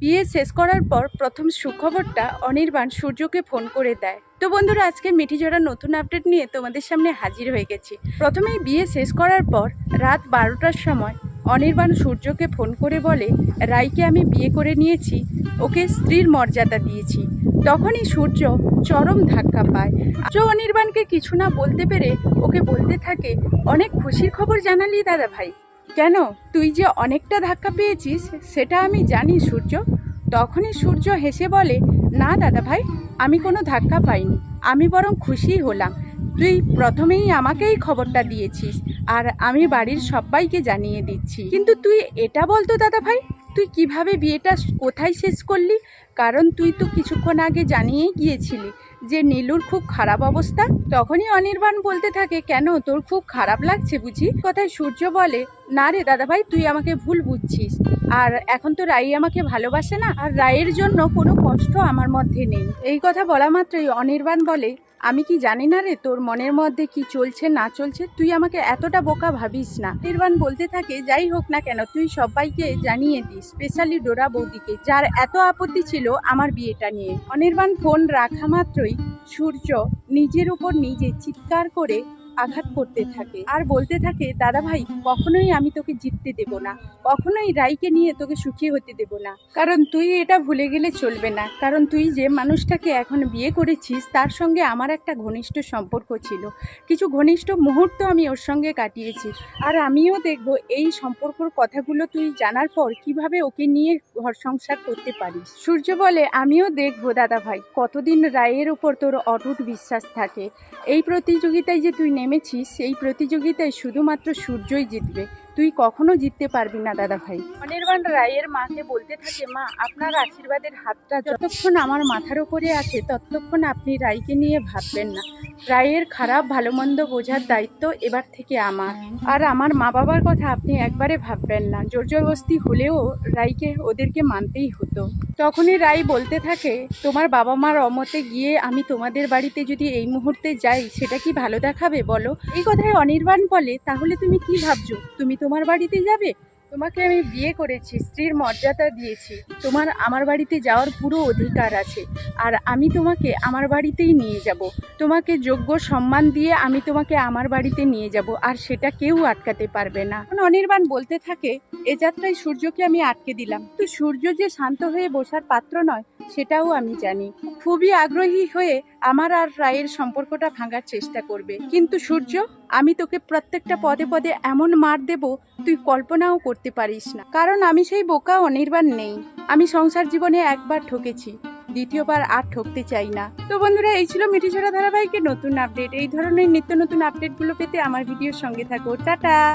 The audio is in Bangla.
বিয়ে শেষ করার পর প্রথম সুখবরটা অনির্বাণ সূর্যকে ফোন করে দেয়। তো বন্ধুরা, আজকে মিঠিজোড়া নতুন আপডেট নিয়ে তোমাদের সামনে হাজির হয়ে গেছি। প্রথমেই বিয়ে শেষ করার পর রাত বারোটার সময় অনির্বাণ সূর্যকে ফোন করে বলে, রাইকে আমি বিয়ে করে নিয়েছি, ওকে স্ত্রীর মর্যাদা দিয়েছি। তখনই সূর্য চরম ধাক্কা পায়। সূর্য অনির্বাণকে কিছু না বলতে পেরে ওকে বলতে থাকে, অনেক খুশির খবর জানালি দাদা ভাই কেন? তুই যে অনেকটা ধাক্কা পেয়েছিস, সেটা আমি জানি, সূর্য। তখনই সূর্য হেসে বলে, না, দাদা ভাই, আমি কোনো ধাক্কা পাইনি। আমি বরং খুশি হলাম। তুই প্রথমেই আমাকেই খবরটা দিয়েছিস, আর আমি বাড়ির সবাইকে জানিয়ে দিচ্ছি। কিন্তু তুই এটা বলতো, দাদা ভাই? তুই কীভাবে বিয়েটা কোথায় শেষ করলি? কারণ তুই তো কিছুক্ষণ আগে জানিয়েই গিয়েছিলি। যে নীলুর খুব খারাপ অবস্থা, তখনই অনির্বাণ বলতে থাকে, কেন? তোর খুব খারাপ লাগছে বুঝি? কথায় সূর্য বলে, না রে দাদাভাই, তুই আমাকে ভুল বুঝছিস। আর এখন তো রাই আমাকে ভালোবাসে না, আর রায়ের জন্য কোনো কষ্ট আমার মধ্যে নেই। এই কথা বলা মাত্রই অনির্বাণ বলে আমি কি জানি না রে, তোর মনের মধ্যে কি চলছে না চলছে? তুই আমাকে এতটা বোকা ভাবিস না। নির্বাণ বলতে থাকে, যাই হোক না কেন, তুই সবাইকে জানিয়ে দিস স্পেশালি ডোরা বৌদিকে, যার এত আপত্তি ছিল আমার বিয়েটা নিয়ে। অনির্বাণ ফোন রাখা মাত্রই সূর্য নিজের উপর নিজে চিৎকার করে আঘাত করতে থাকে। আর বলতে থাকে, দাদা ভাই, কখনোই আমি তোকে জিততে দেব না। কখনোই রাইকে নিয়ে তোকে সুখী হতে দেব না। কারণ তুই এটা ভুলে গেলে চলবে না। কারণ তুই যে মানুষটাকে এখন বিয়ে করেছিস, তার সঙ্গে আমার একটা ঘনিষ্ঠ সম্পর্ক ছিল। কিছু ঘনিষ্ঠ মুহূর্ত আমি ওর সঙ্গে কাটিয়েছি। আর আমিও দেখব এই সম্পর্কর কথাগুলো তুই জানার পর কীভাবে ওকে নিয়ে ঘর সংসার করতে পারিস। সূর্য বলে, আমিও দেখব দাদা ভাই, কতদিন রায়ের উপর তোর অটুট বিশ্বাস থাকে। এই প্রতিযোগিতায় যে তুই নেমেছিস সেই প্রতিযোগিতায় শুধুমাত্র সূর্যই জিতবে। তুই কখনো জিততে পারবি না, দাদা ভাই। অনির্বাণ রায়ের মাকে বলতে থাকে, মা, আপনার আশীর্বাদের হাতটা যতক্ষণ আমার মাথার উপরে আছে, ততক্ষণ আপনি রায়কে নিয়ে ভাববেন না। রায়ের খারাপ ভালো মন্দ বোঝার দায়িত্ব এবার থেকে আমার। আর আমার মা বাবার কথা আপনি একবারে ভাববেন না। জোর জবরদস্তি হলেও রাইকে ওদেরকে মানতেই হতো। তখনই রাই বলতে থাকে, তোমার বাবা মার অমতে গিয়ে আমি তোমাদের বাড়িতে যদি এই মুহূর্তে যাই, সেটা কি ভালো দেখাবে বলো? এই কথায় অনির্বাণ বলে, তাহলে তুমি কি ভাবছ? তুমি তোমার বাড়িতে যাবে? তোমাকে আমি বিয়ে করেছি, স্ত্রীর মর্যাদা দিয়েছি। তোমার আমার বাড়িতে যাওয়ার পুরো অধিকার আছে। আর আমি তোমাকে আমার বাড়িতেই নিয়ে যাব। তোমাকে যোগ্য সম্মান দিয়ে আমি তোমাকে আমার বাড়িতে নিয়ে যাব, আর সেটা কেউ আটকাতে পারবে না। অনির্বাণ বলতে থাকে, এ যাত্রায় সূর্যকে আমি আটকে দিলাম। তো সূর্য যে শান্ত হয়ে বসার পাত্র নয় সেটাও আমি জানি। খুবই আগ্রহী হয়ে আমার আর রায়ের সম্পর্কটা ভাঙার চেষ্টা করবে। কিন্তু সূর্য, আমি তোকে প্রত্যেকটা পদে পদে এমন মার দেব, তুই কল্পনাও করতে পারিস না। কারণ আমি সেই বোকা অনির্বাণ নেই। আমি সংসার জীবনে একবার ঠকেছি, দ্বিতীয়বার আর ঠকতে চাই না। তো বন্ধুরা, এই ছিল মিঠিছড়া ধারাবাহিকের নতুন আপডেট। এই ধরনের নিত্য নতুন আপডেটগুলো পেতে আমার ভিডিওর সঙ্গে থাকো। টাটা!